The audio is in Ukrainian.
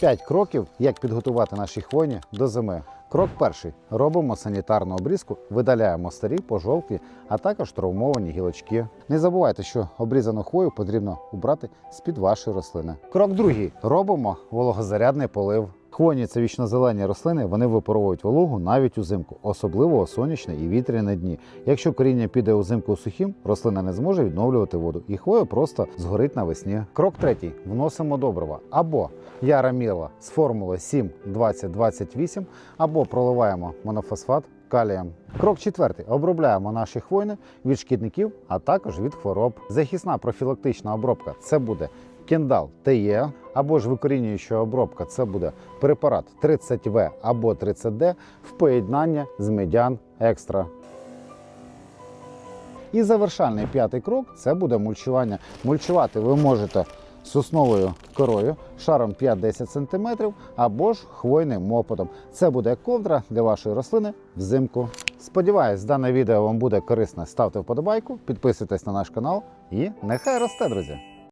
5 кроків, як підготувати наші хвойні до зими. Крок перший. Робимо санітарну обрізку, видаляємо старі, пожовклі, а також травмовані гілочки. Не забувайте, що обрізану хвою потрібно убрати з-під вашої рослини. Крок другий. Робимо вологозарядний полив. Хвойні це вічнозелені рослини, вони випаровують вологу навіть узимку, особливо у сонячні і вітряні дні. Якщо коріння піде узимку сухим, рослина не зможе відновлювати воду, і хвоя просто згорить навесні. Крок третій: вносимо добрива або яра міла з формули 7 20 28 або проливаємо монофосфат калієм. Крок четвертий: обробляємо наші хвойни від шкідників, а також від хвороб. Захисна профілактична обробка це буде кендал ТЕ, або ж викорінююча обробка це буде препарат 30В або 30Д в поєднання з медян екстра. І завершальний п'ятий крок це буде мульчування. Мульчувати ви можете сосновою корою шаром 5-10 см або ж хвойним мопотом. Це буде ковдра для вашої рослини взимку. Сподіваюсь, дане відео вам буде корисне. Ставте вподобайку, підписуйтесь на наш канал і нехай росте, друзі!